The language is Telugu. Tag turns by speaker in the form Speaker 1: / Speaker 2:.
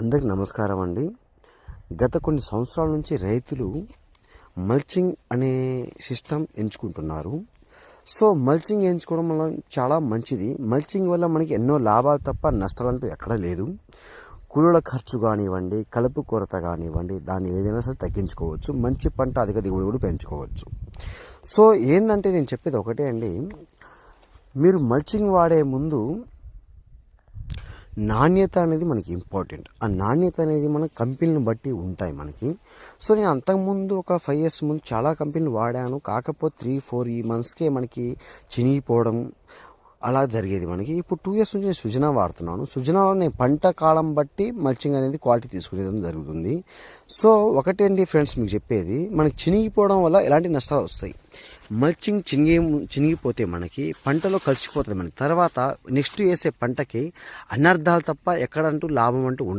Speaker 1: అందరికి నమస్కారం అండి. గత కొన్ని సంవత్సరాల నుంచి రైతులు మల్చింగ్ అనే సిస్టమ్ ఎంచుకుంటున్నారు. సో మల్చింగ్ ఎంచుకోవడం వల్ల చాలా మంచిది. మల్చింగ్ వల్ల మనకి ఎన్నో లాభాలు తప్ప నష్టాలంటూ ఎక్కడా లేదు. కూలీల ఖర్చు కానివ్వండి కలుపు కొరత కానివ్వండి దాన్ని ఏదైనా సరే తగ్గించుకోవచ్చు. మంచి పంట అధిక దిగుబడి కూడా పెంచుకోవచ్చు. సో ఏంటంటే నేను చెప్పేది ఒకటే అండి. మీరు మల్చింగ్ వాడే ముందు నాణ్యత అనేది మనకి ఇంపార్టెంట్. ఆ నాణ్యత అనేది మన కంపెనీని బట్టి ఉంటాయి మనకి. సో నేను అంతకుముందు ఒక ఫైవ్ ఇయర్స్ ముందు చాలా కంపెనీలు వాడాను. కాకపోతే త్రీ ఫోర్ ఈ మంత్స్కే మనకి చినిగిపోవడం అలా జరిగేది మనకి. ఇప్పుడు టూ ఇయర్స్ నుంచి నేను సుజనా వాడుతున్నాను. సుజనాలో నేను పంట కాలం బట్టి మల్చింగ్ అనేది క్వాలిటీ తీసుకునేది జరుగుతుంది. సో ఒకటేంటి ఫ్రెండ్స్ మీకు చెప్పేది? మనకి చినిగిపోవడం వల్ల ఎలాంటి నష్టాలు వస్తాయి? మల్చింగ్ చినిగి చినిగిపోతే మనకి పంటలో కలిసిపోతుంది మనకి. తర్వాత నెక్స్ట్ వేసే పంటకి అనర్థాలు తప్ప ఎక్కడంటూ లాభం అంటూ ఉండదు.